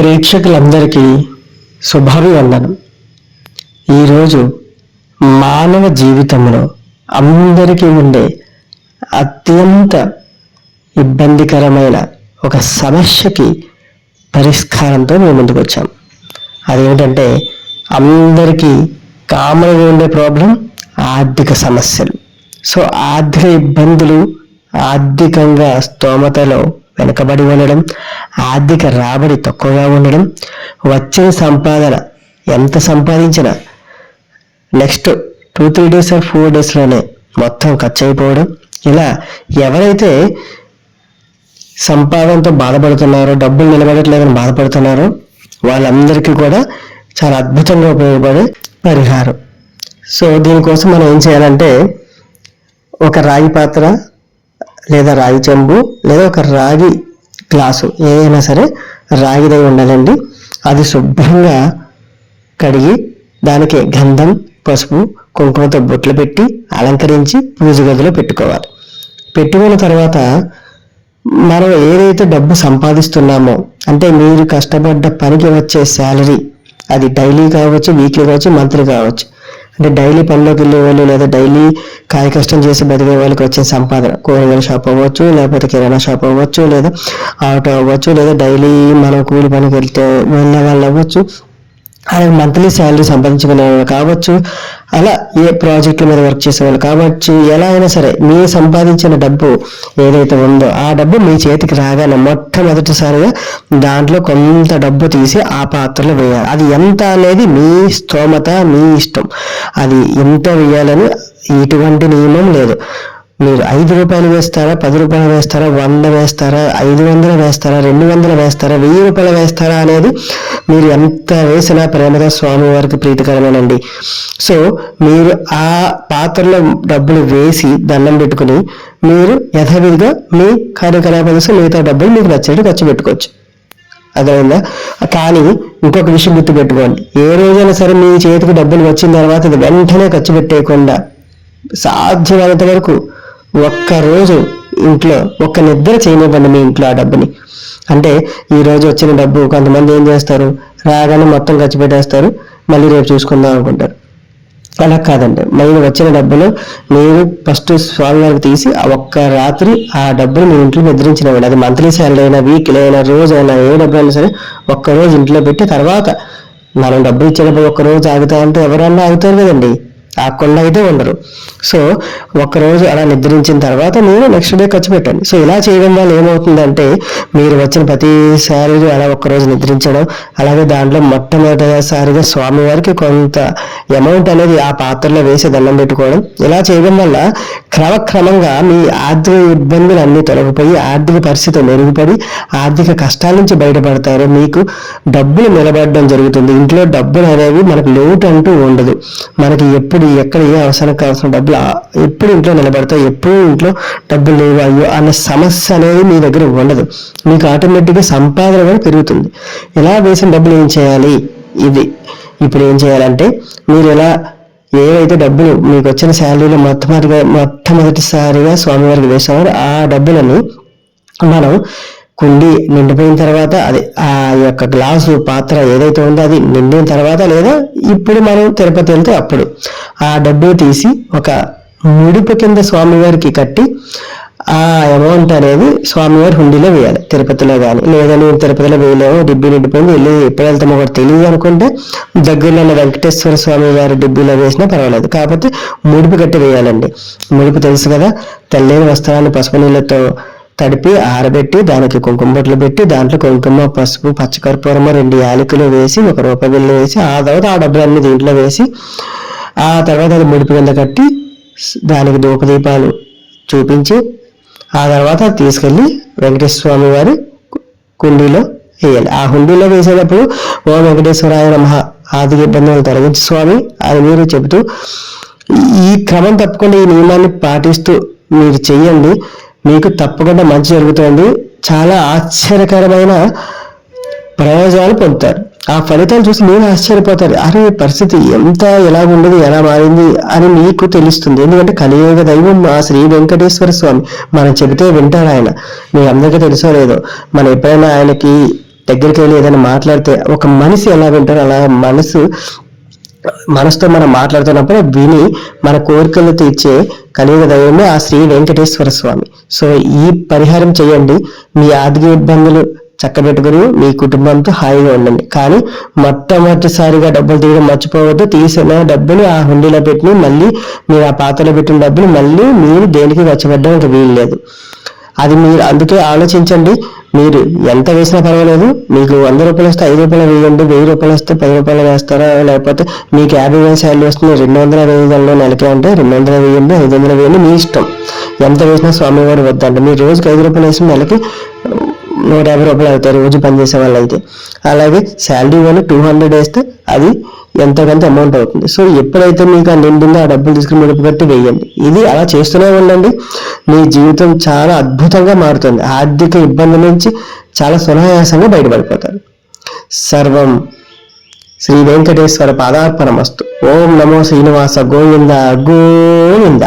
ప్రేక్షకులందరికీ శుభాభివందనం. ఈరోజు మానవ జీవితంలో అందరికీ ఉండే అత్యంత ఇబ్బందికరమైన ఒక సమస్యకి పరిష్కారంతో మేము ముందుకు వచ్చాం అదేమిటంటే అందరికీ కామన్గా ఉండే ప్రాబ్లం ఆర్థిక సమస్యలు. సో ఆర్థిక ఇబ్బందులు ఆర్థికంగా స్తోమతలో వెనుకబడి ఉండడం ఆర్థిక రాబడి తక్కువగా ఉండడం వచ్చిన సంపాదన ఎంత సంపాదించినా next two three days or four డేస్లోనే మొత్తం ఖర్చు అయిపోవడం ఇలా ఎవరైతే సంపాదనతో బాధపడుతున్నారో డబ్బులు నిలబడట్లేదని బాధపడుతున్నారో వాళ్ళందరికీ కూడా చాలా అద్భుతంగా ఉపయోగపడే పరిహారం. సో దీనికోసం మనం ఏం చేయాలంటే ఒక రాగి పాత్ర లేదా రాగి చెంబు లేదా ఒక రాగి గ్లాసు ఏదైనా సరే రాగిదై ఉండాలండి. అది శుభ్రంగా కడిగి దానికి గంధం పసుపు కుంకుమతో బొట్లు పెట్టి అలంకరించి పూజ గదిలో పెట్టుకోవాలి. పెట్టుకున్న తర్వాత మనం ఏదైతే డబ్బు సంపాదిస్తున్నామో అంటే మీరు కష్టపడ్డ పనికి వచ్చే శాలరీ అది డైలీ కావచ్చు వీక్లీ కావచ్చు మంత్లీ కావచ్చు అంటే డైలీ పనిలోకి వెళ్ళే వాళ్ళు లేదా డైలీ కాయ కష్టం చేసి బతికే వాళ్ళకి వచ్చే సంపాదన కూరగాయల షాప్ అవ్వచ్చు లేకపోతే కిరాణా షాప్ అవ్వచ్చు లేదా ఆటో అవ్వచ్చు లేదా డైలీ మనం కూలి పనికి వెళ్తే వెళ్ళే వాళ్ళు అవ్వచ్చు. అలాగే మంత్లీ శాలరీ సంపాదించుకునే వాళ్ళు కావచ్చు అలా ఏ ప్రాజెక్టుల మీద వర్క్ చేసే వాళ్ళు కావచ్చు ఎలా అయినా సరే మీ సంపాదించిన డబ్బు ఏదైతే ఉందో ఆ డబ్బు మీ చేతికి రాగానే మొట్టమొదటిసారిగా దాంట్లో కొంత డబ్బు తీసి ఆ పాత్రలో వేయాలి. అది ఎంత అనేది మీ స్తోమత మీ ఇష్టం. అది ఎంత వేయాలని ఎటువంటి నియమం లేదు. మీరు ఐదు రూపాయలు వేస్తారా పది రూపాయలు వేస్తారా వంద వేస్తారా ఐదు వందలు వేస్తారా రెండు వందలు వేస్తారా వెయ్యి రూపాయలు వేస్తారా అనేది మీరు ఎంత వేసినా ప్రేమగా స్వామి వారికి ప్రీతికరమేనండి. సో మీరు ఆ పాత్రలో డబ్బులు వేసి దండం పెట్టుకుని మీరు యథావిధిగా మీ కార్యకలాపాల మిగతా డబ్బులు మీకు నచ్చేట్టు ఖర్చు పెట్టుకోవచ్చు. అర్థమైందా? కానీ ఇంకొక విషయం గుర్తుపెట్టుకోండి. ఏ రోజైనా సరే మీ చేతికి డబ్బులు వచ్చిన తర్వాత అది వెంటనే ఖర్చు పెట్టేయకుండా సాధ్యమైనంత వరకు ఒక్క రోజు ఇంట్లో ఒక్క నిద్ర చేయనివ్వండి మీ ఇంట్లో ఆ డబ్బుని. అంటే ఈ రోజు వచ్చిన డబ్బు కొంతమంది ఏం చేస్తారు? రాగానే మొత్తం ఖర్చు పెట్టేస్తారు. మళ్ళీ రేపు చూసుకుందాం అనుకుంటారు. అలా కాదండి. మీరు వచ్చిన డబ్బులు మీరు ఫస్ట్ స్వామివారికి తీసి ఆ ఒక్క రాత్రి ఆ డబ్బులు మీ ఇంట్లో నిద్రించినవ్వండి. అది మంత్లీ శాలరీ అయినా వీక్లీ అయినా రోజు అయినా ఏ డబ్బు అయినా సరే ఒక్క రోజు ఇంట్లో పెట్టి తర్వాత మనం డబ్బులు ఇచ్చేటప్పుడు ఒక్క రోజు ఆగుతామంటే ఎవరన్నా ఆగుతారు కదండి. ఆ కొండ అయితే ఉండరు. సో రోజు అలా నిద్రించిన తర్వాత మీరు నెక్స్ట్ డే ఖర్చు పెట్టండి సో ఇలా చేయడం వల్ల ఏమవుతుందంటే మీరు వచ్చిన ప్రతిసారి అలా ఒక్కరోజు నిద్రించడం అలాగే దాంట్లో మొట్టమొదటిసారిగా స్వామివారికి కొంత అమౌంట్ అనేది ఆ పాత్రలో వేసి దండం పెట్టుకోవడం ఇలా చేయడం వల్ల క్రమక్రమంగా మీ ఆర్థిక ఇబ్బందులు అన్నీ తొలగిపోయి ఆర్థిక పరిస్థితి మెరుగుపడి ఆర్థిక కష్టాల నుంచి బయటపడతారు. మీకు డబ్బులు నిలబడడం జరుగుతుంది. ఇంట్లో డబ్బులు అనేవి మనకు లోటు అంటూ ఉండదు. మనకి ఎప్పుడు ఎక్కడ ఏ అవసరం కావాల్సిన డబ్బులు ఎప్పుడు ఇంట్లో నిలబడతాయి ఎప్పుడు ఇంట్లో డబ్బులు లేవు అయ్యో అన్న సమస్య అనేది మీ దగ్గర ఉండదు. మీకు ఆటోమేటిక్గా సంపాదన కూడా పెరుగుతుంది. ఎలా వేసిన డబ్బులు ఏం చేయాలి? ఇది. ఇప్పుడు ఏం చేయాలంటే మీరు ఎలా ఏవైతే డబ్బులు మీకు వచ్చిన శాలరీలో మొట్టమొదటిగా మొట్టమొదటిసారిగా స్వామివారికి వేసామో ఆ డబ్బులను మనం కుండి నిండిపోయిన తర్వాత అది ఆ యొక్క గ్లాసు పాత్ర ఏదైతే ఉందో అది నిండిన తర్వాత లేదా ఇప్పుడు మనం తిరుపతి వెళ్తే అప్పుడు ఆ డబ్బు తీసి ఒక ముడుపు కింద స్వామివారికి కట్టి ఆ అమౌంట్ అనేది స్వామివారి హుండీలో వేయాలి. తిరుపతిలో కానీ లేదా నేను తిరుపతిలో వేయలేము డిబ్బీ నిండిపోయింది వెళ్ళి ఎప్పుడు వెళ్తామో ఒకటి తెలియదు అనుకుంటే దగ్గరలో ఉన్న వెంకటేశ్వర స్వామి వారి డిబ్బీలో వేసినా పర్వాలేదు. కాకపోతే ముడుపు కట్టి వేయాలండి. ముడుపు తెలుసు కదా తెల్లని వస్త్రాన్ని పసుపు నీళ్ళతో తడిపి ఆరబెట్టి దానికి కుంకుమ బొట్లు పెట్టి దాంట్లో కుంకుమ పసుపు పచ్చకర్పూరము రెండు యాలకులు వేసి ఒక రూపాయి బిల్లు వేసి ఆ తర్వాత ఆ డబ్బులన్నీ దీంట్లో వేసి ఆ తర్వాత అది ముడిపి కింద కట్టి దానికి ధూపదీపాలు చూపించి ఆ తర్వాత అది తీసుకెళ్ళి వెంకటేశ్వర స్వామి వారి కుండీలో వేయాలి. ఆ హుండీలో వేసేటప్పుడు ఓ వెంకటేశ్వరాయ నమః ఆది ఇబ్బందులు తొలగించి స్వామి అని మీరు చెబుతూ ఈ క్రమం తప్పకుండా ఈ నియమాన్ని పాటిస్తూ మీరు చెయ్యండి. మీకు తప్పకుండా మంచి జరుగుతుంది. చాలా ఆశ్చర్యకరమైన ప్రయోజనాలు పొందుతారు. ఆ ఫలితాలు చూసి మీరు ఆశ్చర్యపోతారు. అరే పరిస్థితి ఎంత ఎలా ఉండదు ఎలా మారింది అని మీకు తెలుస్తుంది. ఎందుకంటే కలియుగ దైవం మా శ్రీ వెంకటేశ్వర స్వామి మనం చెబితే వింటారు ఆయన. మీ అందరికీ తెలుసో లేదో? మనం ఎప్పుడైనా ఆయనకి దగ్గరికి వెళ్ళి ఏదైనా మాట్లాడితే ఒక మనిషి ఎలా వింటారో అలా మనసు మనసుతో మనం మాట్లాడుతున్నప్పుడు విని మన కోరికలు తీర్చే కలియుగ దైవమే ఆ శ్రీ వెంకటేశ్వర స్వామి. సో ఈ పరిహారం చేయండి. మీ ఆర్థిక ఇబ్బందులు చక్కబెట్టుకుని మీ కుటుంబంతో హాయిగా ఉండండి. కానీ మొట్టమొదటిసారిగా డబ్బులు తీయడం మర్చిపోవద్దు. తీసిన డబ్బులు ఆ హుండీలో పెట్టి మళ్ళీ మీరు ఆ పాత్రలో పెట్టిన డబ్బులు మళ్ళీ మీరు దేనికి వచ్చబడ్డానికి వీలు లేదు అది మీరు అందుకే ఆలోచించండి. మీరు ఎంత వేసినా పర్వాలేదు. మీకు వంద రూపాయలు వస్తే ఐదు రూపాయలు వేయండి. వెయ్యి రూపాయలు వస్తే పది రూపాయలు వేస్తారా? లేకపోతే మీకు యాభై వేల శాలరీ వస్తుంది. రెండు వందల వేయగలలో నెలకి అంటే రెండు వందల వేయండి ఐదు వందల వేయండి మీ ఇష్టం. ఎంత వేసినా స్వామివారు వద్దంటే మీరు రోజుకి ఐదు రూపాయలు వేసిన నెలకి నూట యాభై రూపాయలు అవుతాయి రోజు పనిచేసే వాళ్ళు అయితే అలాగే శాలరీ కానీ టూ హండ్రెడ్ వేస్తే అది ఎంతకంత అమౌంట్ అవుతుంది. సో ఎప్పుడైతే మీకు ఆ నిండిందో ఆ డబ్బులు తీసుకుని ముడుపు కట్టి వేయండి. ఇది అలా చేస్తూనే ఉండండి. మీ జీవితం చాలా అద్భుతంగా మారుతుంది. ఆర్థిక ఇబ్బంది నుంచి చాలా సునాయాసంగా బయటపడిపోతారు. సర్వం శ్రీ వెంకటేశ్వర పాదార్పణమస్తు. ఓం నమో శ్రీనివాస గోవింద గోవింద.